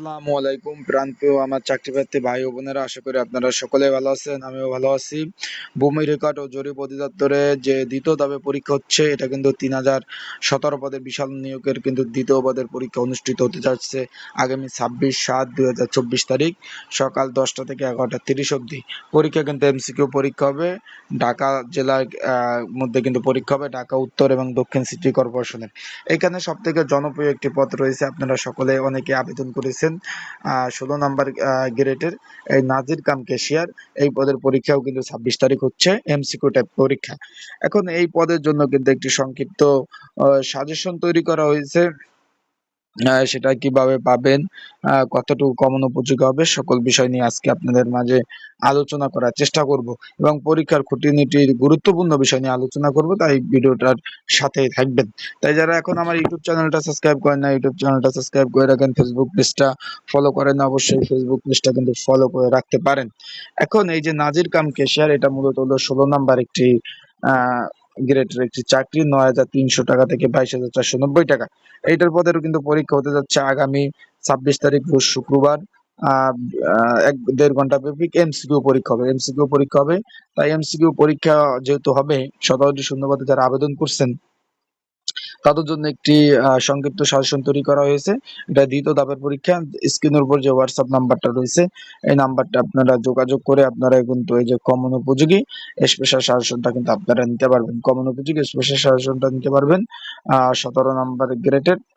আসসালামু আলাইকুম প্রান্তীয় আমার চাকরি প্রার্থী ভাই ও বোনেরা, আশা করি আপনারা সকলে ভালো আছেন, আমিও ভালো আছি। ভূমি রেকর্ড ও জরিপ অধিদপ্তরে যে দ্বিতীয় দাবে পরীক্ষা হচ্ছে, এটা কিন্তু তিন হাজার সতেরো পদের বিশাল নিয়োগের কিন্তু দ্বিতীয় পদের পরীক্ষা অনুষ্ঠিত হতে যাচ্ছে আগামী ছাব্বিশ সাত দুই হাজার চব্বিশ তারিখ সকাল দশটা থেকে এগারোটা তিরিশ অবধি। পরীক্ষা কিন্তু এমসিকিউ পরীক্ষা হবে, ঢাকা জেলার মধ্যে কিন্তু পরীক্ষা হবে, ঢাকা উত্তর এবং দক্ষিণ সিটি কর্পোরেশনের। এখানে সব থেকে জনপ্রিয় একটি পদ রয়েছে, আপনারা সকলে অনেকে আবেদন করেছেন। ষোলো নাম্বার গ্রেডের এই নাজির কাম কেশিয়ার এই পদের পরীক্ষাও কিন্তু ছাব্বিশ তারিখ হচ্ছে, এমসিকিউ টাইপ পরীক্ষা। এখন এই পদের জন্য কিন্তু একটি সংক্ষিপ্ত সাজেশন তৈরি করা হয়েছে। সেটা কীভাবে পাবেন কতটুকু কমন উপযোগী হবে, সকল বিষয় নিয়ে আজকে আপনাদের মাঝে আলোচনা করার চেষ্টা করব এবং পরীক্ষার খুঁটিনিটির গুরুত্বপূর্ণ বিষয় নিয়ে আলোচনা করব, তাই ভিডিওটার সাথেই থাকবেন। তাই যারা এখন আমার ইউটিউব চ্যানেলটা সাবস্ক্রাইব করেন না ইউটিউব চ্যানেলটা সাবস্ক্রাইব করে রাখেন ফেসবুক পেজটা ফলো করেন না, অবশ্যই ফেসবুক পেজটা কিন্তু ফলো করে রাখতে পারেন। এখন এই যে নাজির কাম কেশিয়ার এটা মূলত হলো ষোলো নাম্বার একটি, আহ গ্রেডের একটি চাকরি নয় হাজার তিনশো টাকা থেকে বাইশ হাজার চারশো নব্বই টাকা। এইটার পদেরও কিন্তু পরীক্ষা হতে যাচ্ছে আগামী ছাব্বিশ তারিখ রোজ শুক্রবার। এক দেড় ঘণ্টা ব্যাপী এমসিকিউ পরীক্ষা হবে। এমসিকিউ পরীক্ষা হবে। তাই এমসিকিউ পরীক্ষা যেহেতু হবে শতাব্দী শূন্যপদে যারা আবেদন করছেন তাদের জন্য একটি সংক্ষিপ্ত শাসন তৈরি করা হয়েছে। এটা দ্বিতীয় ধাপের পরীক্ষা। স্ক্রিনের উপর যে হোয়াটসঅ্যাপ নাম্বারটা রয়েছে, এই নাম্বারটা আপনারা যোগাযোগ করে আপনারা কিন্তু এই যে কমন উপযোগী স্পেশাল শাসনটা কিন্তু আপনারা নিতে পারবেন। কমন উপযোগী স্পেশাল শাসনটা নিতে পারবেন সতেরো নাম্বার গ্রেডের আহ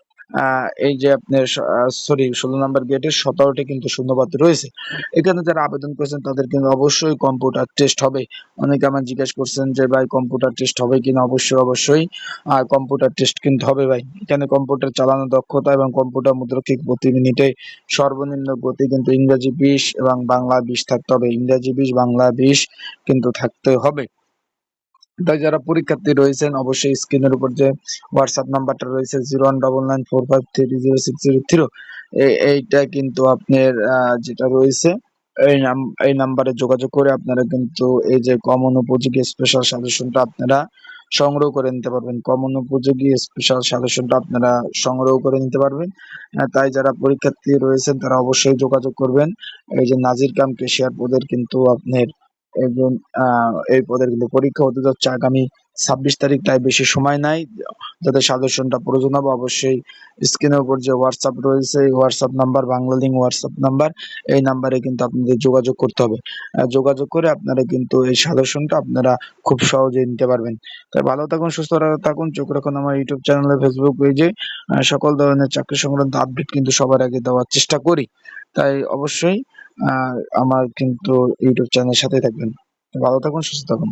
এই যে আপনার সরি ষোলো নাম্বার গেটের সতেরোটি কিন্তু শূন্যপদ রয়েছে। এখানে যারা আবেদন করেছেন, তাদের কিন্তু অবশ্যই কম্পিউটার টেস্ট হবে। অনেকে আমার জিজ্ঞেস করছেন যে, ভাই কম্পিউটার টেস্ট হবে কিনা? অবশ্যই অবশ্যই কম্পিউটার টেস্ট কিন্তু হবে, ভাই। এখানে কম্পিউটার চালানোর দক্ষতা এবং কম্পিউটার মুদ্রকিক প্রতি মিনিটে সর্বনিম্ন গতি কিন্তু ইংরেজি বিশ এবং বাংলা বিশ থাকতে হবে। ইংরেজি বিশ, বাংলা বিশ কিন্তু থাকতে হবে। তাই যারা পরীক্ষার্থী রয়েছেন, অবশ্যই স্ক্রিনের উপর যে হোয়াটসঅ্যাপ নাম্বারটা রয়েছে zero one double nine four five three zero six zero three এইটা কিন্তু আপনার যেটা রয়েছে, এই নাম, এই নাম্বারে যোগাযোগ করে আপনারা কিন্তু এই যে কমন উপযোগী স্পেশাল সাজেশনটা আপনারা সংগ্রহ করে নিতে পারবেন। কমন উপযোগী স্পেশাল সাজেশনটা আপনারা সংগ্রহ করে নিতে পারবেন। তাই যারা পরীক্ষার্থী রয়েছেন, তারা অবশ্যই যোগাযোগ করবেন। এই যে নাজির কাম কেশিয়ার পদের কিন্তু আপনার একজন এই পদের কিন্তু পরীক্ষা হতে যাচ্ছে আগামী ছাব্বিশ তারিখ, তাই বেশি সময় নাই। যাদের সাজেশনটা প্রয়োজন হবে, অবশ্যই স্ক্রিনের উপর যে হোয়াটসঅ্যাপ রয়েছে, এই WhatsApp number Banglalink WhatsApp number এই নাম্বারে কিন্তু আপনাদের যোগাযোগ করতে হবে। যোগাযোগ করে আপনারা কিন্তু এই সাজেশনটা আপনারা খুব সহজে নিতে পারবেন। তাই ভালো থাকুন, সুস্থ থাকুন, চোখ রাখুন আমার ইউটিউব চ্যানেলে ফেসবুক পেজে সকল ধরনের চাকরি সংক্রান্ত আপডেট কিন্তু সবার আগে দেওয়ার চেষ্টা করি। তাই অবশ্যই আমার কিন্তু ইউটিউব চ্যানেলের সাথেই থাকবেন। ভালো থাকুন সুস্থ থাকুন।